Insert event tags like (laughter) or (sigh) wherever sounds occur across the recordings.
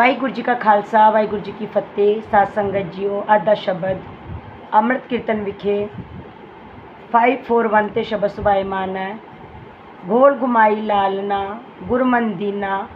ਵਾਹਿਗੁਰੂ ਜੀ ਕਾ ਖਾਲਸਾ, ਵਾਹਿਗੁਰੂ ਜੀ ਕੀ ਫਤਿਹ, ਸਾਧ ਸੰਗਤ ਜੀਓ, ਅੱਜ ਦਾ ਸ਼ਬਦ ਅੰਮ੍ਰਿਤ ਕੀਰਤਨ ਵਿਖੇ 541 ਤੇ ਸ਼ਬਦ ਸੁਭਾਇਮਾਨ ਹੈ। ਗੋਲ ਗੁਮਾਈ ਲਾਲਨਾ ਗੁਰਮਨ ਦੀਨਾ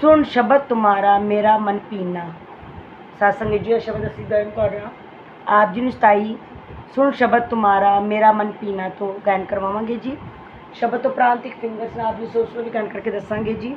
ਸੁਣ ਸ਼ਬਦ ਤੁਮਾਰਾ, ਮੇਰਾ ਮਨ ਪੀਨਾ। ਸਾਧ ਸੰਗਤ ਜੀਓ ਸ਼ਬਦ ਅਸੀਂ ਗਾਇਨ ਕਰ ਰਹੇ ਹਾਂ। ਆਪ ਜੀ ਨੂੰ 27 ਸੁਣ ਸ਼ਬਦ ਤੁਮਾਰਾ, ਮੇਰਾ ਮਨ ਪੀਨਾ ਤੋਂ ਗਾਇਨ ਕਰਵਾਵਾਂਗੇ ਜੀ। ਸ਼ਬਦ ਤੋਂ ਪ੍ਰਾਂਤ ਇੱਕ ਫਿੰਗਰਸ ਨਾਲ ਆਪ ਜੀ ਸੋਚ ਵੀ ਗਾਇਨ ਕਰਕੇ ਦੱਸਾਂਗੇ ਜੀ।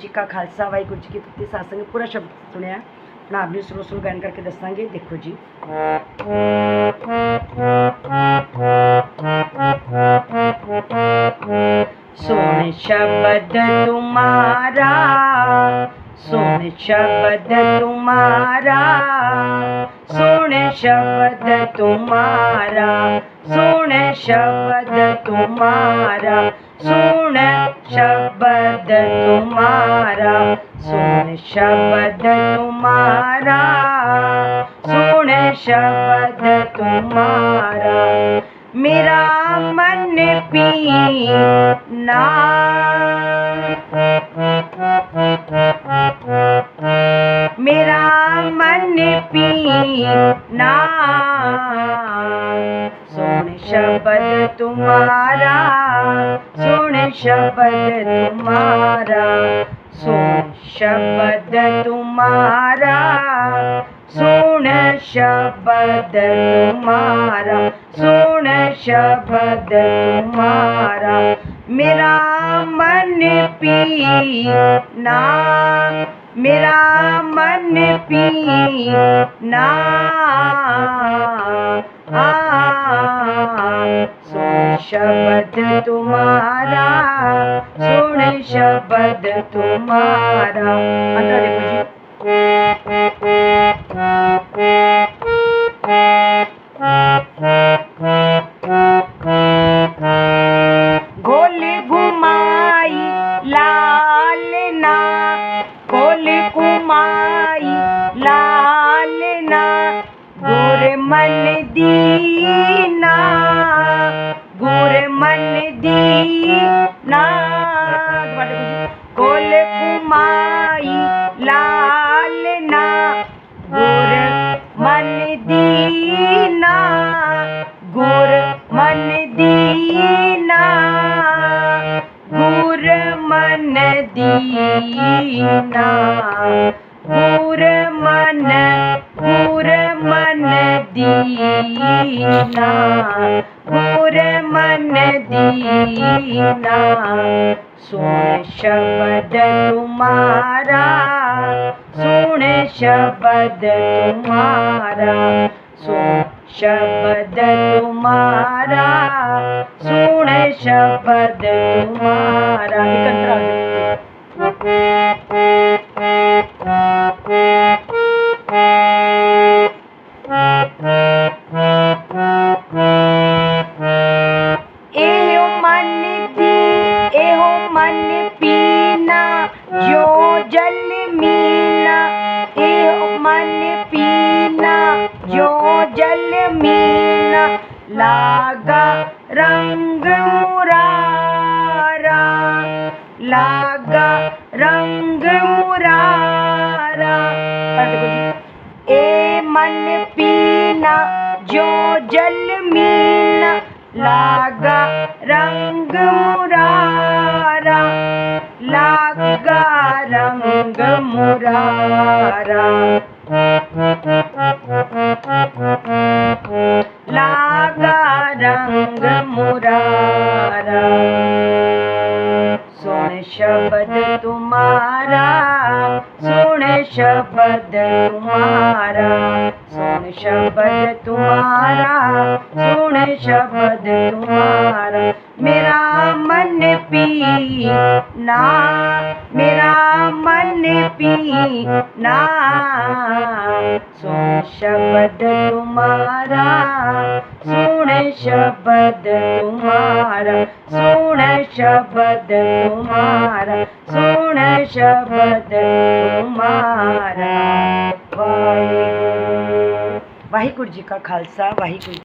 ਜੀ ਕਾ ਖਾਲਸਾ, ਵਾਹਿਗੁਰੂ ਜੀ ਕੀ ਫਤਿਹ। ਸਾਸੰਗ ਪੂਰਾ ਸ਼ਬਦ ਸੁਣਿਆ ਹੁਣ ਆਪ ਜੀ ਸਲੋ ਸਲੋ ਗਾਇਨ ਕਰਕੇ ਦੱਸਾਂਗੇ। ਦੇਖੋ ਜੀ। ਸੁਣ ਸ਼ਬਦ ਤੁਮਾਰਾ, ਸੁਣ ਸ਼ਬਦ ਤੁਮਾਰਾ, ਸੁਣ ਸ਼ਬਦ ਤੁਮਾਰਾ। सुने शब्द तुम्हारा, सुन शब्द तुम्हारा, सुन शब्द तुम्हारा, सुने शब्द तुम्हारा। मेरा मन पी ना मेरा मन पी ना शब्द तुम्हारा, सुन शब्द तुम्हारा, सुन शब्द तुम्हारा, सुन शब्द तुम्हारा, सुन शब्द तुम्हारा। मेरा मन पीना, मेरा मन पीना। शब्द तुम्हारा, सुन शब्द तुम्हारा। अंतरा देखो जी। गोल घुमाई लाल ना, गोल घुमाई लाल दीना। गुर मन दीना गोल (laughs) घुमाई लाल तुम्हारा सुन शब्द शब्द तुम्हारा सुन शब्द तुम्हारा रंग मुरारा ए मन पीना जो जल मीना लागा रंग मुरारा लागा रंग मुरारा शब्द तुम्हारा, सुन शब्द तुम्हारा, सुन शब्द तुम्हारा। मेरा मन पीना मेरा मन पीना सुन शब्द तुम्हारा, सुन शब्द तुम्हारा, सुन शब्द तुम्हारा सुन शब्द तुम्हारा वाहिगुरु जी का खालसा वाहिगुरु।